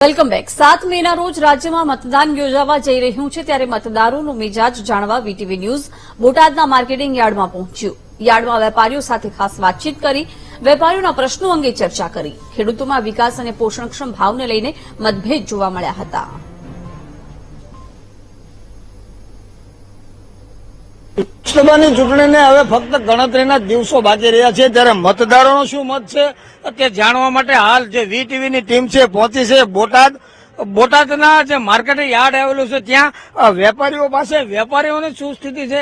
Welcome back. સાત મેના રોજ રાજ્યમાં મતદાન યોજાવા જઈ રહ્યું છે ત્યારે મતદારોનો મિજાજ જાણવા વીટીવી ન્યૂઝ બોટાદના માર્કેટિંગ યાર્ડમાં પહોંચ્યું. યાર્ડમાં વેપારીઓ સાથે ખાસ વાતચીત કરી, વેપારીઓના પ્રશ્નો અંગે ચર્ચા કરી. ખેડૂતોમાં વિકાસ અને પોષણક્ષમ ભાવને લઈને મતભેદ જોવા મળ્યા હતા. લોકસભાની ચૂંટણીને હવે ફક્ત ગણતરીના દિવસો બાકી રહ્યા છે. ત્યારે મતદારોનો શું મત છે તે જાણવા માટે હાલ જે વી ટીવીની ટીમ છે પહોંચી છે બોટાદ. બોટાદના જે માર્કેટ યાર્ડ આવેલું છે ત્યાં વેપારીઓ પાસે, વેપારીઓની શું સ્થિતિ છે?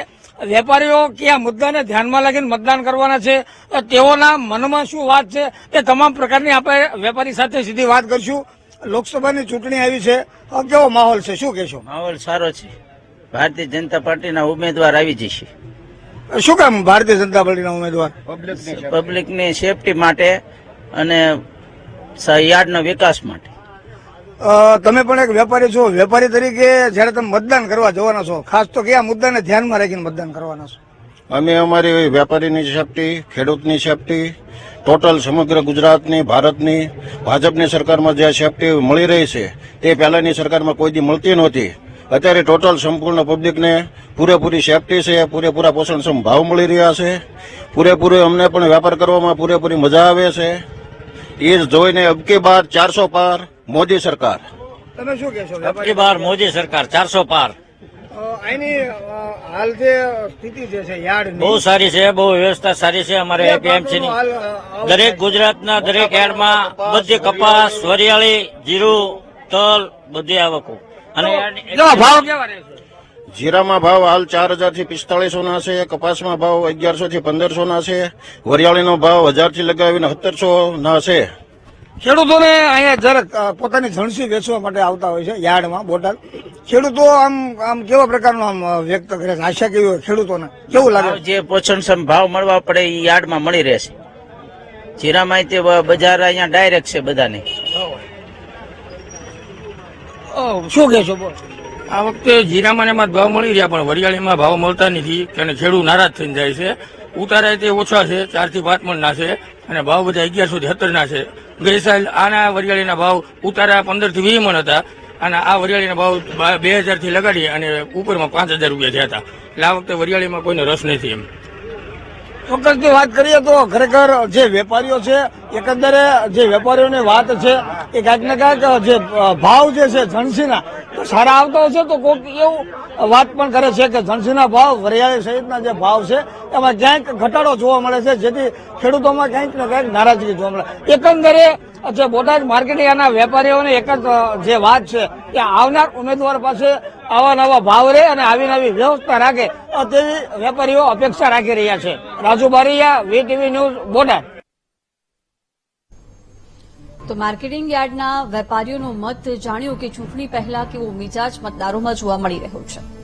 વેપારીઓ કયા મુદ્દાને ધ્યાનમાં લાગીને મતદાન કરવાના છે? તેઓના મનમાં શું વાત છે? તે તમામ પ્રકારની આપણે વેપારી સાથે સીધી વાત કરશું. લોકસભાની ચૂંટણી આવી છે. કેવો માહોલ છે? શું કહેશો? માહોલ સારો છે. ભારતીય જનતા પાર્ટીના ઉમેદવાર આવી જશે. શું કામ ભારતીય જનતા પાર્ટીના ઉમેદવાર? પબ્લિકની સેફટી માટે અને સ- યાર્ડના વિકાસ માટે. તમે પણ એક વેપારી છો. વેપારી તરીકે જ્યારે તમે મતદાન કરવા જવાના છો ખાસ તો કયા મુદ્દાને ધ્યાનમાં રાખીને મતદાન કરવાના છો? અમે અમારી વેપારીની સેફટી ખેડૂતની સેફટી ટોટલ સમગ્ર ગુજરાતની ભારતની ભાજપની સરકારમાં જે સેફટી મળી રહી છે તે પહેલાની સરકારમાં કોઈ દી મળતી નહોતી. અત્યારે ટોટલ સંપૂર્ણ પબ્લિકને પૂરેપૂરી સેફટી છે પૂરેપૂરા પોષણક્ષમ ભાવ મળી રહ્યા છે. પૂરેપૂરો અમને પણ વેપાર કરવામાં પૂરેપૂરી મજા આવે છે. એ જ જોઈને અબકી બાર ચારસો પાર મોદી સરકાર. તમે શું કહેશો? અબકી બાર મોદી સરકાર ચારસો પાર. આની હાલ જે સ્થિતિ જે છે યાર્ડ બહુ સારી છે બહુ વ્યવસ્થા સારી છે અમારે એપીએમસી ની દરેક ગુજરાતના દરેક યાર્ડમાં બધી કપાસ વરિયાળી જીરું તલ બધી આવકો. અને ભાવ કેવા જીરામાં ભાવ હાલ ચાર હજારથી પિસ્તાળીસો ના છે કપાસમાં ભાવ અગિયારસો થી પંદરસો ના છે વરિયાળીનો ભાવ હજારથી લગાવીને સત્તરસો ના છે. ખેડૂતોને અહીંયા જરાક પોતાની ઝણસી વેચવા માટે આવતા હોય છે યાર્ડમાં બોટાદ. ખેડૂતો આમ આમ કેવા પ્રકારનો આમ વ્યક્ત કરે છે? આશા કેવી હોય ખેડૂતોને? કેવું લાગે? જે પોષણક્ષમ ભાવ મળવા પડે એ યાર્ડમાં મળી રહેશે. જીરામાં તે બજાર અહીંયા ડાયરેક્ટ છે બધાને. શું કહેશો બોલ. આ વખતે જીરામાં એમાં ભાવ મળી રહ્યા, પણ વરિયાળીમાં ભાવ મળતા નથી અને ખેડૂત નારાજ થઈને જાય છે. ઉતારાય તે ઓછા છે ચારથી પાંચ મણ ના છે અને ભાવ બધા અગિયારસો થી સત્તર ના છે. ગઈ સાલ આના વરિયાળીના ભાવ ઉતારા પંદરથી વીસ મણ હતા અને આ વરિયાળીના ભાવ બા- બે હજારથી લગાડી અને ઉપરમાં પાંચ હજાર રૂપિયા થયા હતા. એટલે આ વખતે વરિયાળીમાં કોઈને રસ નથી એમ. ચોક્કસથી વાત કરીએ તો ખરેખર જે વેપારીઓ છે, એકંદરે જે વેપારીઓની વાત છે, એ કાંઈક ને કાંઈક જે ભાવ જે છે જણસીના, તો સારા આવતા હશે તો કોઈક એવું વાત પણ કરે છે કે જણસીના ભાવ, વરિયાળી સહિતના જે ભાવ છે, એમાં ક્યાંક ઘટાડો જોવા મળે છે, જેથી ખેડૂતોમાં ક્યાંક ને ક્યાંક નારાજગી જોવા મળે. એકંદરે જે બોટાદ માર્કેટિંગના વેપારીઓની એક જ જે વાત છે, કે આવનાર ઉમેદવાર પાસે આવા નવા ભાવ રહે અને આવી નવી વ્યવસ્થા રાખે. તેવી વેપારીઓ અપેક્ષા રાખી રહ્યા છે. Raju Bariya, VTV news, Botad. તો માર્કેટિંગ યાર્ડના વેપારીઓનો મત જાણ્યો કે ચૂંટણી પહેલા કેવો મિજાજ મતદારોમાં જોવા મળી રહ્યો છે.